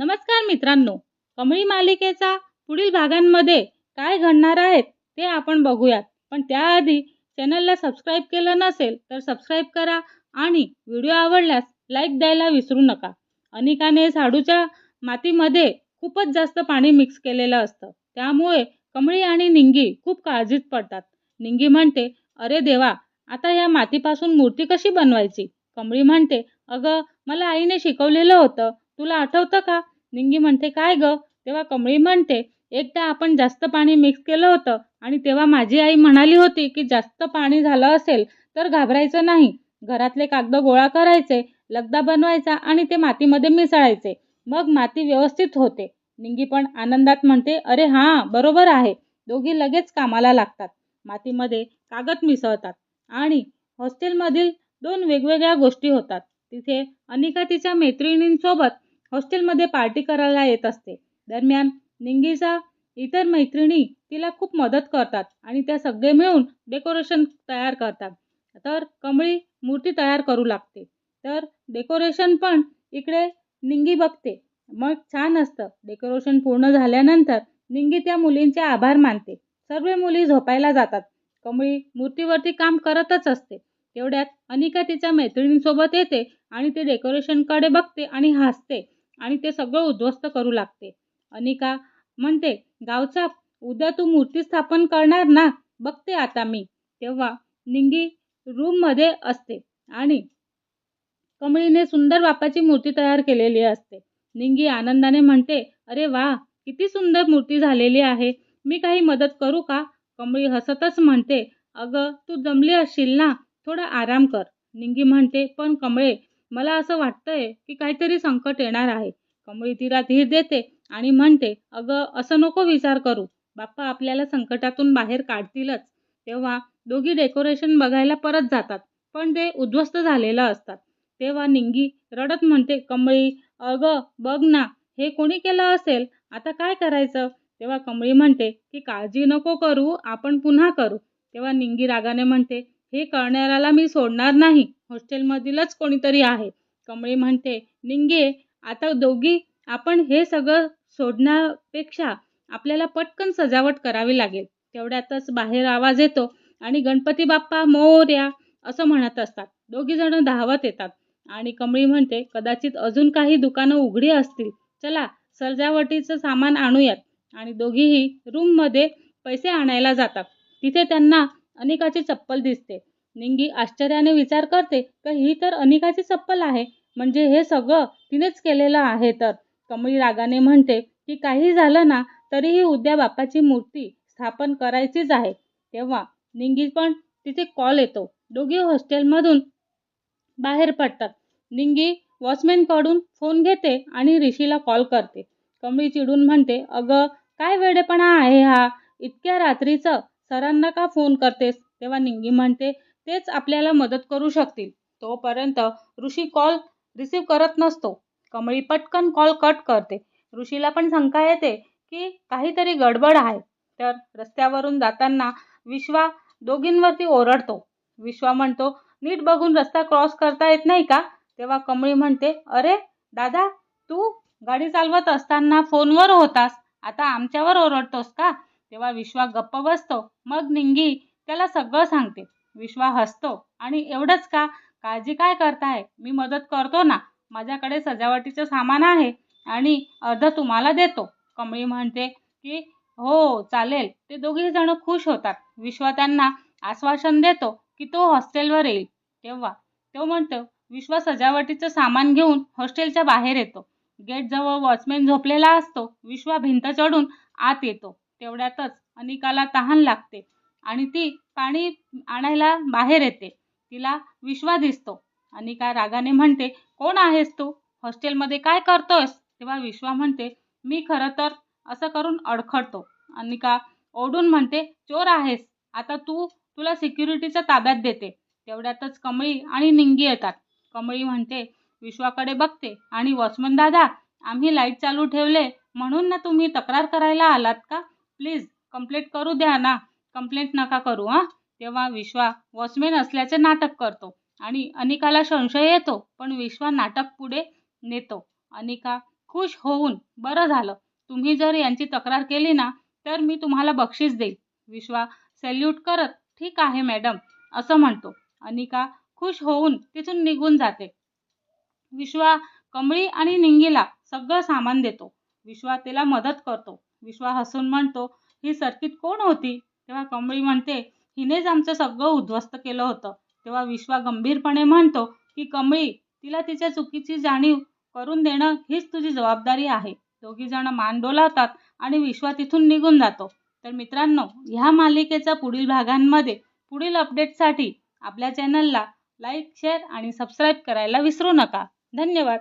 नमस्कार मित्रांनो कमळी मालिकेचा पुढील भागांमध्ये काय घडणार आहेत ते आपण बघूयात. पण त्याआधी चॅनलला सबस्क्राईब केलं नसेल तर सबस्क्राईब करा आणि व्हिडिओ आवडल्यास लाईक द्यायला विसरू नका. अनिकाने झाडूच्या मातीमध्ये खूपच जास्त पाणी मिक्स केलेलं असतं. त्यामुळे कमळी आणि निंगी खूप काळजीत पडतात. निंगी म्हणते अरे देवा आता या मातीपासून मूर्ती कशी बनवायची? कमळी म्हणते अगं मला आईने शिकवलेलं होतं. तुला आठवतं का? निंगी म्हणते काय गं? तेव्हा कमळी म्हणते एकदा आपण जास्त पाणी मिक्स केलं होतं आणि तेव्हा माझी आई म्हणाली होती की जास्त पाणी झालं असेल तर घाबरायचं नाही. घरातले कागद गोळा करायचे लगदा बनवायचा आणि ते मातीमध्ये मिसळायचे. मग माती व्यवस्थित होते. निंगी पण आनंदात म्हणते अरे हां बरोबर आहे. दोघी लगेच कामाला लागतात. मातीमध्ये कागद मिसळतात आणि हॉस्टेलमधील दोन वेगवेगळ्या गोष्टी होतात. तिथे अनिका तिच्या मैत्रिणींसोबत हॉस्टेलमध्ये पार्टी करायला येत असते. दरम्यान निंगीचा इतर मैत्रिणी तिला खूप मदत करतात आणि त्या सगळे मिळून डेकोरेशन तयार करतात. तर कमळी मूर्ती तयार करू लागते. तर डेकोरेशन पण इकडे निंगी बघते. मग छान असतं. डेकोरेशन पूर्ण झाल्यानंतर निंगी त्या मुलींचे आभार मानते. सर्व मुली झोपायला जातात. कमळी मूर्तीवरती काम करतच असते. तेवढ्यात अनिका तिच्या मैत्रिणींसोबत येते आणि ते डेकोरेशनकडे बघते आणि हसते. आणि ते सगळं उद्ध्वस्त करू लागते. अनिका म्हणते गावचा उद्या तू मूर्ती स्थापन करणार ना? बघते आता मी. तेव्हा निंगी रूममध्ये असते आणि कमळीने सुंदर बापाची मूर्ती तयार केलेली असते. निंगी आनंदाने म्हणते अरे वा किती सुंदर मूर्ती झालेली आहे. मी काही मदत करू का? कमळी हसतच म्हणते अगं तू जमली असशील ना? थोडा आराम कर. निंगी म्हणते पण कमळे मला असं वाटतंय की काहीतरी संकट येणार आहे. कमळी तिला धीर देते आणि म्हणते अगं असं नको विचार करू. बाप्पा आपल्याला संकटातून बाहेर काढतीलच. तेव्हा दोघी डेकोरेशन बघायला परत जातात पण ते उद्ध्वस्त झालेलं असतात. तेव्हा निंगी रडत म्हणते कमळी अगं बघ ना हे कोणी केलं असेल? आता काय करायचं? तेव्हा कमळी म्हणते की काळजी नको करू आपण पुन्हा करू. तेव्हा निंगी रागाने म्हणते हे करणाऱ्याला मी सोडणार नाही. हॉस्टेलमधीलच कोणीतरी आहे. कमळी म्हणते निंगे आता दोघी आपण हे सगळं सोडण्यापेक्षा आपल्याला पटकन सजावट करावी लागेल. तेवढ्यातच बाहेर आवाज येतो आणि गणपती बाप्पा मोर्या असं म्हणत असतात. दोघी जण धावत येतात आणि कमळी म्हणते कदाचित अजून काही दुकानं उघडी असतील. चला सजावटीचं सामान आणूयात. आणि दोघीही रूममध्ये पैसे आणायला जातात. तिथे त्यांना अनिकाची चप्पल दिसते. निंगी आश्चर्याने विचार करते का ही तर अनिकाची चप्पल आहे. म्हणजे हे सगळं तिनेच केलेलं आहे तर. कमळी रागाने म्हणते की काही झालं ना तरीही उद्या बापाची मूर्ती स्थापन करायचीच आहे. तेव्हा निंगी पण तिथे कॉल येतो. दोघी हॉस्टेलमधून बाहेर पडतात. निंगी वॉचमॅनकडून फोन घेते आणि ऋषीला कॉल करते. कमळी चिडून म्हणते अगं काय वेडेपणा आहे हा? इतक्या रात्रीचं सरांना का फोन करतेस? तेव्हा निंगी म्हणते तेच आपल्याला मदत करू शकतील. तोपर्यंत ऋषी कॉल रिसीव करत नसतो. कमळी पटकन कॉल कट करते. ऋषीला पण शंका येते की काहीतरी गडबड आहे. तर रस्त्यावरून जाताना विश्वा दोघींवरती ओरडतो. विश्वा म्हणतो नीट बघून रस्ता क्रॉस करता येत नाही का? तेव्हा कमळी म्हणते अरे दादा तू गाडी चालवत असताना फोनवर होतास. आता आमच्यावर ओरडतोस का? तेव्हा विश्वा गप्प बसतो. मग निंगी त्याला सगळं सांगते. विश्वा हसतो. आणि एवढंच का? काळजी काय करताय? मी मदत करतो ना? माझ्याकडे सजावटीचं सामान आहे आणि अर्ध तुम्हाला देतो. कमळी म्हणते की हो चालेल. ते दोघेही जण खुश होतात. विश्वा त्यांना आश्वासन देतो की तो हॉस्टेलवर येईल. तेव्हा तो म्हणतो विश्वा सजावटीचं सामान घेऊन हॉस्टेलच्या बाहेर येतो. गेटजवळ वॉचमॅन झोपलेला असतो. विश्वा भिंत चढून आत येतो. तेवढ्यातच अनिकाला तहान लागते आणि ती पाणी आणायला बाहेर येते. तिला विश्वा दिसतो. अनिका रागाने म्हणते कोण आहेस तू? हॉस्टेलमध्ये काय करतोयस? तेव्हा विश्वा म्हणते मी खरं तर असं करून अडखडतो अनिका ओढून म्हणते चोर आहेस. आता तू तुला सिक्युरिटीच्या ताब्यात देते. तेवढ्यातच कमळी आणि निंगी येतात. कमळी म्हणते विश्वाकडे बघते. आणि वॉचमन दादा आम्ही लाइट चालू ठेवले म्हणून ना तुम्ही तक्रार करायला आलात का? प्लीज कंप्लेंट करू द्या ना. कंप्लेंट नका करू हां. तेव्हा विश्वा वॉचमॅन असल्याचे नाटक करतो. आणि अनिकाला संशय येतो पण विश्वा नाटक पुढे नेतो. अनिका खुश होऊन बरं झालं. तुम्ही जर यांची तक्रार केली ना तर मी तुम्हाला बक्षीस देईल. विश्वा सॅल्यूट करत ठीक आहे मॅडम असं म्हणतो. अनिका खुश होऊन तिथून निघून जाते. विश्वा कमळी आणि निंगीला सगळं सामान देतो. विश्वा तिला मदत करतो. विश्वा हसून म्हणतो ही सर्किट कोण होती? तेव्हा कमळी म्हणते हिनेच आमचं सगळं उद्ध्वस्त केलं होतं. तेव्हा विश्वा गंभीरपणे म्हणतो की कमळी तिला तिच्या चुकीची जाणीव करून देणं हीच तुझी जबाबदारी आहे. दोघी जण मान डोलावतात आणि विश्वा तिथून निघून जातो. तर मित्रांनो ह्या मालिकेच्या पुढील भागांमध्ये पुढील अपडेटसाठी आपल्या चॅनलला लाईक शेअर आणि सबस्क्राईब करायला विसरू नका. धन्यवाद.